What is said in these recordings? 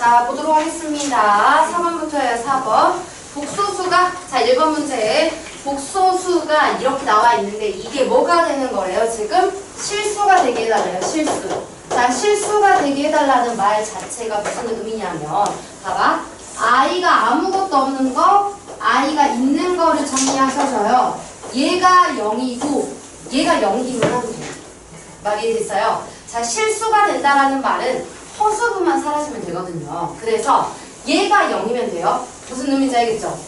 자, 보도록 하겠습니다. 4번부터요, 4번. 복소수가, 자, 1번 문제. 복소수가 이렇게 나와 있는데 이게 뭐가 되는 거래요? 지금 실수가 되게 해달래요, 실수. 자, 실수가 되게 해달라는 말 자체가 무슨 의미냐면, 봐봐. 아이가 아무것도 없는 거, 아이가 있는 거를 정리하셔서요. 얘가 0이고, 얘가 0이면 하면 돼요. 말이 이해됐어요? 자, 실수가 된다라는 말은 허수부만 사라지면 되거든요. 그래서 얘가 0이면 돼요. 무슨 의미인지 알겠죠?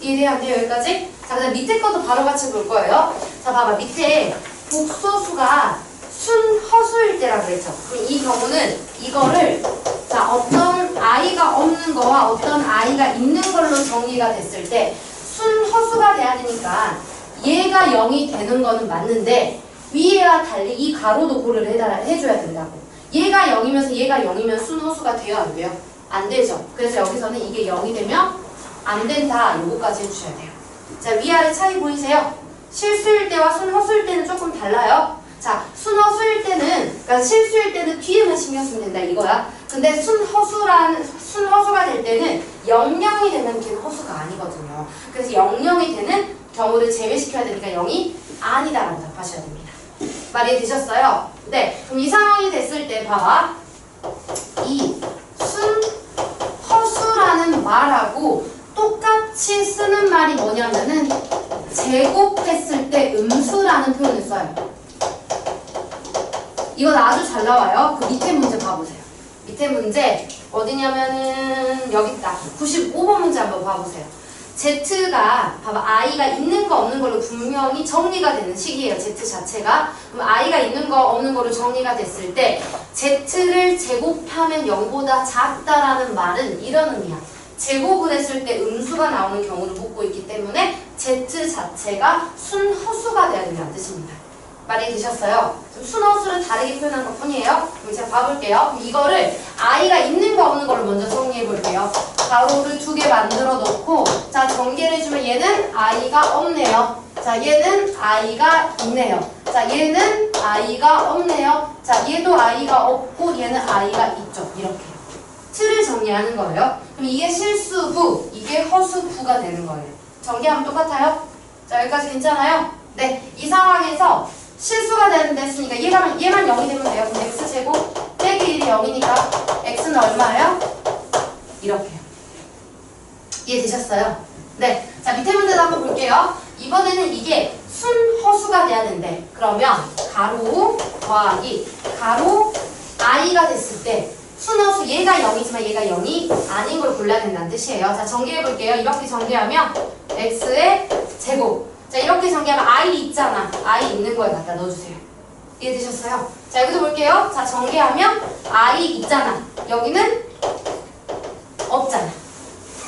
이해돼요? 안 돼요? 여기까지? 자, 그 다음 밑에 것도 바로 같이 볼 거예요. 자, 봐봐. 밑에 복소수가 순허수일 때라고 그랬죠. 그럼 이 경우는 이거를 자, 어떤 아이가 없는 거와 어떤 아이가 있는 걸로 정리가 됐을 때 순허수가 돼야 되니까 얘가 0이 되는 거는 맞는데 위에와 달리 이 가로도 고려를 해달라, 해줘야 된다고. 얘가 0이면서 얘가 0이면 순호수가 돼요, 안 돼요? 안 되죠. 그래서 여기서는 이게 0이 되면 안 된다. 요거까지 해주셔야 돼요. 자, 위아래 차이 보이세요? 실수일 때와 순허수일 때는 조금 달라요. 자, 순허수일 때는, 그러니까 실수일 때는 뒤에만 신경 쓰면 된다, 이거야. 근데 순허수라는, 순허수가 될 때는 00이 되면 걔는 허수가 아니거든요. 그래서 00이 되는 경우를 제외시켜야 되니까 0이 아니다라고 답하셔야 됩니다. 말이 되셨어요? 네. 그럼 이 상황이 됐을 때 봐봐. 이 순 허수라는 말하고 똑같이 쓰는 말이 뭐냐면은 제곱했을 때 음수라는 표현을 써요. 이건 아주 잘 나와요. 그 밑에 문제 봐보세요. 밑에 문제 어디냐면은 여기 있다. 95번 문제 한번 봐보세요. Z가 봐봐 I가 있는 거 없는 걸로 분명히 정리가 되는 시기예요. Z 자체가 그럼 I가 있는 거 없는 걸로 정리가 됐을 때 Z를 제곱하면 0보다 작다라는 말은 이런 의미야. 제곱을 했을 때 음수가 나오는 경우를 묻고 있기 때문에 Z 자체가 순허수가 돼야 된다는 뜻입니다. 말이 되셨어요? 좀 순허수를 다르게 표현한 것 뿐이에요. 그럼 제가 봐볼게요. 이거를 I가 있는 거 없는 걸로 먼저 정리해 볼게요. 가로를 두 개 만들어 놓고 자 전개를 해주면 얘는 I가 없네요. 자 얘는 I가 있네요. 자 얘는 I가 없네요. 자 얘도 I가 없고 얘는 I가 있죠. 이렇게 틀을 정리하는 거예요. 그럼 이게 실수부, 이게 허수부가 되는 거예요. 전개하면 똑같아요? 자 여기까지 괜찮아요? 네, 이 상황에서 실수가 되는데 했으니까 얘가, 얘만 0이 되면 돼요. 그럼 x제곱 빼기 1이 0이니까 x는 얼마예요? 이렇게요. 이해되셨어요? 네. 자, 밑에 문제도 한번 볼게요. 이번에는 이게 순허수가 돼야 된대. 그러면 가로 더하기 가로 i가 됐을 때 순허수 얘가 0이지만 얘가 0이 아닌 걸 골라야 된다는 뜻이에요. 자, 정리해 볼게요. 이렇게 정리하면 x의 제곱. 자, 이렇게 정리하면 i 있잖아. i 있는 거에 갖다 넣어주세요. 이해되셨어요? 자, 여기도 볼게요. 자, 정리하면 i 있잖아. 여기는 없잖아.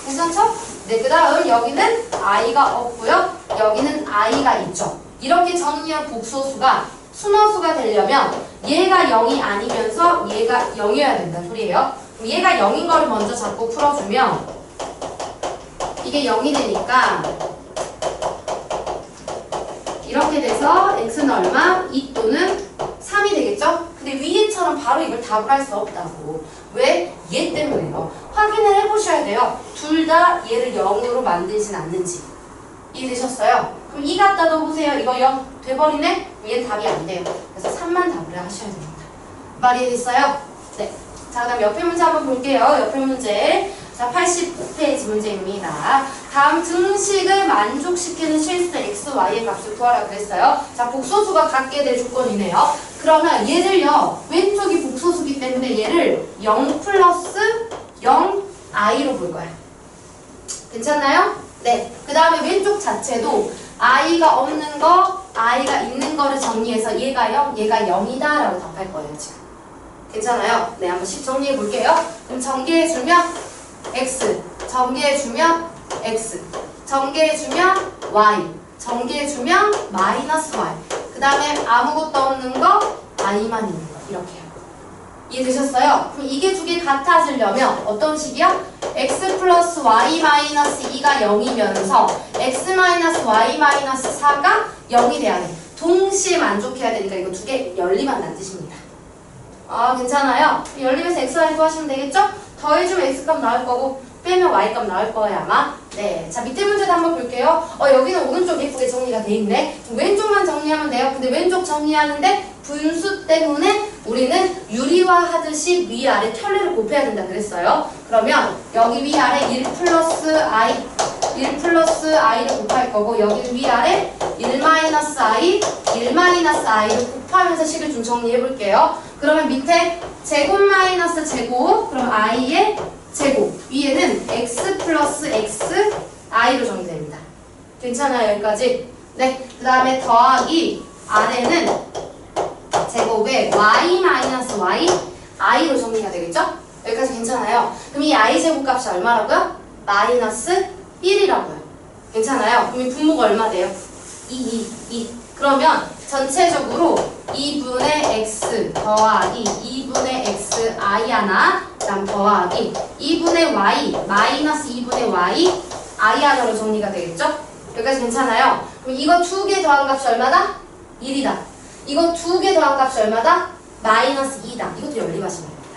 괜찮죠? 네, 그 다음 여기는 i가 없고요. 여기는 i가 있죠. 이렇게 정리한 복소수가 순허수가 되려면 얘가 0이 아니면서 얘가 0이어야 된다는 소리예요. 얘가 0인 거를 먼저 잡고 풀어주면 이게 0이 되니까 이렇게 돼서 x는 얼마? 2 또는 3이 되겠죠? 근데 위에처럼 바로 이걸 답을 할 수 없다고. 왜? 얘 때문에요. 확인을 해보셔야 돼요. 둘 다 얘를 0으로 만들진 않는지. 이해되셨어요? 그럼 2 갖다 넣어보세요. 이거 0 돼버리네? 그럼 얘는 답이 안 돼요. 그래서 3만 답을 하셔야 됩니다. 말이 됐어요? 네. 자, 그 다음 옆에 문제 한번 볼게요. 옆에 문제. 자, 80페이지 문제입니다. 다음 등식을 만족시키는 실수 x, y의 값을 구하라 그랬어요. 자, 복소수가 갖게 될 조건이네요. 그러면 얘를요, 왼쪽이 복소수기 때문에 얘를 0 플러스 0 i로 볼 거야. 괜찮나요? 네. 그 다음에 왼쪽 자체도 i가 없는 거, i가 있는 거를 정리해서 얘가 0, 얘가 0이다 라고 답할 거예요, 지금. 괜찮아요? 네, 한번 씩 정리해 볼게요. 그럼 전개해주면 x, 전개해주면 x, 전개해주면 y, 전개해주면 마이너스 y. 그 다음에 아무것도 없는 거, i만 있는 거. 이렇게요. 이해되셨어요? 그럼 이게 두 개 같아지려면 어떤 식이요? x 플러스 y 마이너스 2가 0이면서 x 마이너스 y 마이너스 4가 0이 돼야 돼. 동시에 만족해야 되니까 이거 두 개 열리면 안 뜻입니다. 아 괜찮아요? 열리면서 x, y 구하시면 되겠죠? 더해주면 x값 나올 거고 빼면 y값 나올 거예요 아마. 네. 자 밑에 문제도 한번 볼게요. 어 여기는 오른쪽 예쁘게 정리가 돼 있네. 왼쪽만 정리하면 돼요. 근데 왼쪽 정리하는데 분수 때문에 우리는 유리화 하듯이 위아래 털레를 곱해야 된다 그랬어요. 그러면 여기 위아래 1 플러스 i 1 플러스 i를 곱할 거고 여기 위아래 1 마이너스 i 1 마이너스 i를 곱하면서 식을 좀 정리해 볼게요. 그러면 밑에 제곱 마이너스 제곱 그럼 i의 제곱 위에는 x 플러스 x i로 정리됩니다. 괜찮아요 여기까지? 네. 그 다음에 더하기 아래는 제곱에 y 마이너스 y i로 정리가 되겠죠? 여기까지 괜찮아요. 그럼 이 i 제곱 값이 얼마라고요? 마이너스 1이라고요. 괜찮아요? 그럼 이 분모가 얼마 돼요? 2, 2, 2. 그러면 전체적으로 2분의 x 더하기 2분의 x i 하나 그다음 더하기 2분의 y 마이너스 2분의 y i 하나로 정리가 되겠죠? 여기까지 괜찮아요? 그럼 이거 두 개 더한 값이 얼마다? 1이다. 이거 두 개 더한 값이 얼마다? 마이너스 2다. 이것도 연립하시면 됩니다.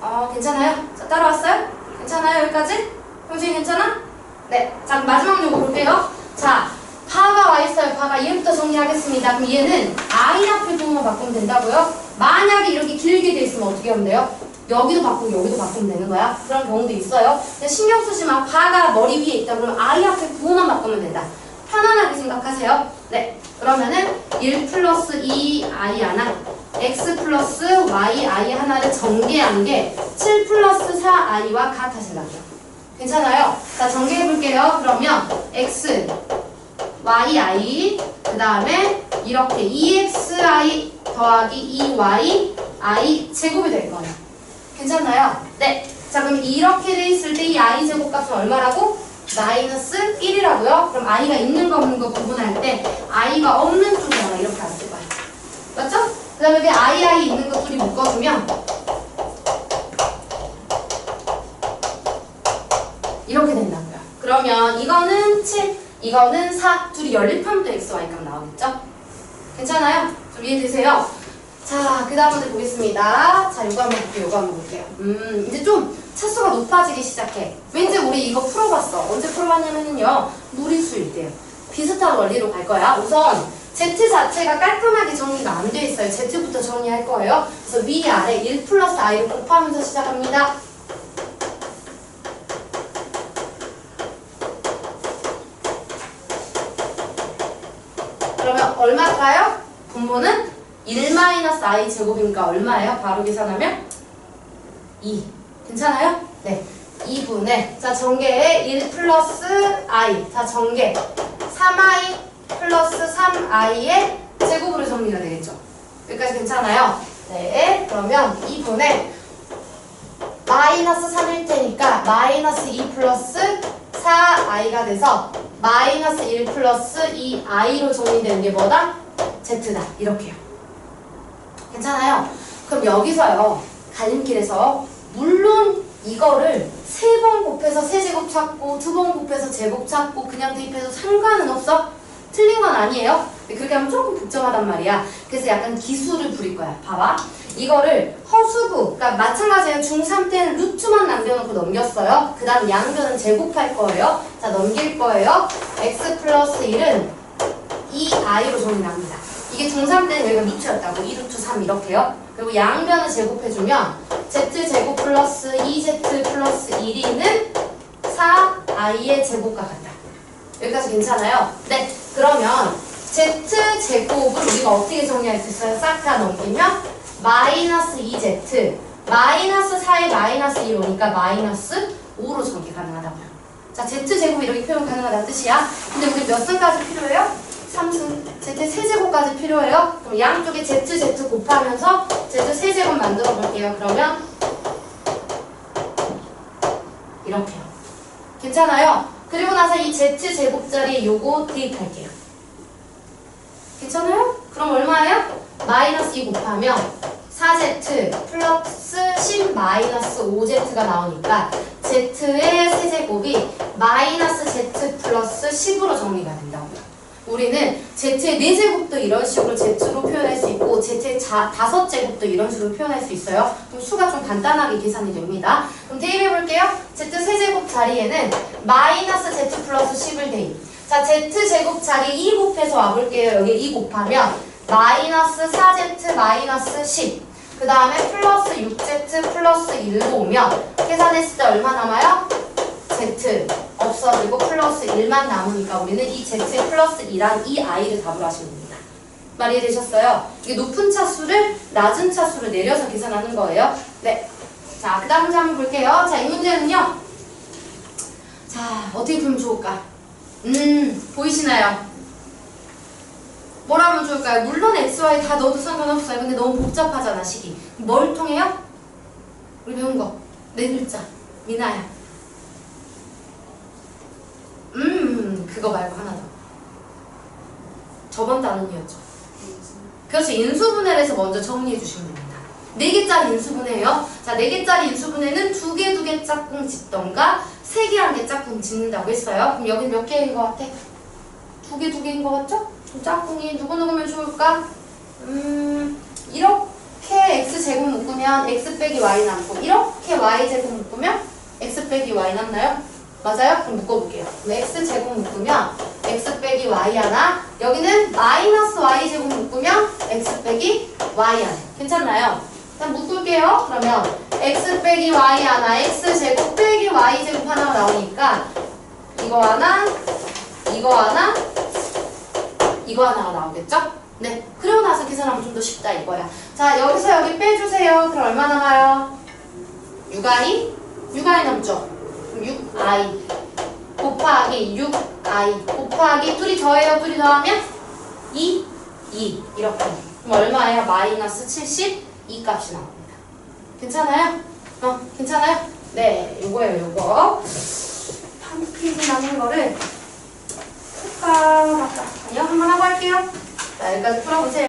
어, 괜찮아요? 자, 따라왔어요? 괜찮아요? 여기까지? 형식이 괜찮아? 네. 자, 마지막 요거 볼게요. 자, 파가 와 있어요. 파가 얘부터 정리하겠습니다. 그럼 얘는 i 앞에 부분만 바꾸면 된다고요? 만약에 이렇게 길게 돼 있으면 어떻게 하면 돼요? 여기도 바꾸고 여기도 바꾸면 되는 거야. 그런 경우도 있어요. 신경 쓰지 마. 파가 머리 위에 있다 그러면 i 앞에 부분만 바꾸면 된다. 편안하게 생각하세요. 네. 그러면은 1 플러스 2 i 하나 x 플러스 y i 하나를 전개한 게 7 플러스 4 i와 같아진다고요. 괜찮아요? 자, 전개해 볼게요. 그러면 x y i 그 다음에 이렇게 2xi 더하기 2y i 제곱이 될 거예요. 괜찮나요? 네. 자 그럼 이렇게 돼 있을 때 이 i 제곱 값은 얼마라고? 마이너스 1이라고요. 그럼 i가 있는 거 없는 거 구분할 때 i가 없는 쪽이 아마 이렇게 안쓸 거예요. 맞죠? 그 다음에 i i 있는 거 둘이 묶어주면 이렇게 된다고요. 그러면 이거는 7, 이거는 4, 둘이 연립하면 또 x, y값 나오겠죠? 괜찮아요? 좀 이해되세요? 자, 그 다음 문제 보겠습니다. 자, 이거 한번 볼게요. 이거 한번 볼게요. 음, 이제 좀 차수가 높아지기 시작해. 왠지 우리 이거 풀어봤어. 언제 풀어봤냐면요. 무리수일 때요. 비슷한 원리로 갈 거야. 우선 Z 자체가 깔끔하게 정리가 안 돼 있어요. Z부터 정리할 거예요. 그래서 위아래 1 플러스 i를 곱하면서 시작합니다. 그러면 얼마일까요? 분모는 1 마이너스 i 제곱이니까 얼마예요? 바로 계산하면 2. 괜찮아요? 네. 2분의 자 전개에 1 플러스 i 자 전개 3i 플러스 3i의 제곱으로 정리가 되겠죠. 여기까지 괜찮아요? 네. 그러면 2분의 마이너스 3일 테니까 마이너스 2 플러스 4i가 돼서 마이너스 1 플러스 2i로 정리되는 게 뭐다? z다. 이렇게요. 괜찮아요? 그럼 여기서요. 갈림길에서 물론 이거를 세 번 곱해서 세제곱 찾고 두 번 곱해서 제곱 찾고 그냥 대입해서 상관은 없어? 틀린 건 아니에요. 그렇게 하면 조금 복잡하단 말이야. 그래서 약간 기술을 부릴 거야. 봐봐. 이거를 허수구, 그러니까 마찬가지예요. 중3 때는 루트만 남겨놓고 넘겼어요. 그 다음 양변은 제곱할 거예요. 자, 넘길 거예요. x 플러스 1은 2i로 정리합니다. 이게 중3 때는 여기가 루트였다고. 2루트 3 이렇게요. 그리고 양변을 제곱해주면 z제곱 플러스 2z 플러스 1이는 4i의 제곱과 같다. 여기까지 괜찮아요? 네. 그러면 z제곱을 우리가 어떻게 정리할 수 있어요? 싹 다 넘기면 마이너스 2z 마이너스 4에 마이너스 1 오니까 마이너스 5로 정리 가능하다고요. 자, z제곱이 이렇게 표현 가능하다는 뜻이야. 근데 우리 몇 승까지 필요해요? 3승. z 세제곱까지 필요해요. 그럼 양쪽에 z, z 곱하면서 z 세제곱 만들어 볼게요. 그러면 이렇게요. 괜찮아요? 그리고 나서 이 z 제곱 자리에 요거 대입할게요. 괜찮아요? 그럼 얼마예요? 마이너스 2 곱하면 4z 플러스 10 마이너스 5z가 나오니까 z의 세제곱이 마이너스 z 플러스 10으로 정리가 된다고요. 우리는 Z의 4제곱도 이런 식으로 Z로 표현할 수 Z의 자, 5제곱도 이런 식으로 표현할 수 있어요. 그럼 수가 좀 간단하게 계산이 됩니다. 그럼 대입해 볼게요. Z 세제곱 자리에는 마이너스 Z 플러스 10을 대입. 자, Z제곱 자리 2 곱해서 와볼게요. 여기 2 곱하면 마이너스 4Z 마이너스 10. 그 다음에 플러스 6Z 플러스 1로 오면 계산했을 때 얼마 남아요? Z 없어지고 플러스 1만 남으니까 우리는 이 Z의 플러스 2란 이 i를 답으로 하시면 됩니다. 말이 되셨어요? 이게 높은 차수를 낮은 차수로 내려서 계산하는 거예요. 네. 자, 그 다음 문제 한번 볼게요. 자, 이 문제는요. 자, 어떻게 풀면 좋을까? 음, 보이시나요? 뭐라면 좋을까요? 물론 XY 다 넣어도 상관없어요. 근데 너무 복잡하잖아, 식이. 뭘 통해요? 우리 배운 거. 네 글자. 미나야. 음, 그거 말고 하나 더. 저번 단원이었죠. 인수분해를 해서 먼저 정리해 주시면 됩니다. 4개짜리 인수분해예요. 자, 4개짜리 인수분해는 두 개, 두개 짝꿍 짓던가 세 개, 한개 짝꿍 짓는다고 했어요. 그럼 여기 몇 개인 것 같아? 두 개, 두 개인 것 같죠? 짝꿍이 누구 누구면 좋을까? 음, 이렇게 x제곱 묶으면 x 빼기 y 남고 이렇게 y제곱 묶으면 x 빼기 y 남나요? 맞아요? 그럼 묶어볼게요. 그럼 x제곱 묶으면 x 빼기 y 하나 여기는 마이너스 x 빼기 y 하나 괜찮나요? 일단 묶을게요. 그러면 x 빼기 y 하나 x제곱 빼기 y제곱 하나가 나오니까 이거 하나 이거 하나 이거 하나가 나오겠죠? 네. 그러고 나서 계산하면 좀 더 쉽다 이거야. 자, 여기서 여기 빼주세요. 그럼 얼마 남아요? 6i? 6i 남죠? 6i 곱하기 6i 곱하기 둘이 더해요. 둘이 더하면 2, 2 이렇게. 그럼 얼마예요? 마이너스 70? 이 값이 나옵니다. 괜찮아요? 어, 괜찮아요? 네, 요거예요, 요거. 한 페이지 남은 거를 풀까 말까. 아니요, 한번 하고 할게요. 자, 여기까지 풀어보세요.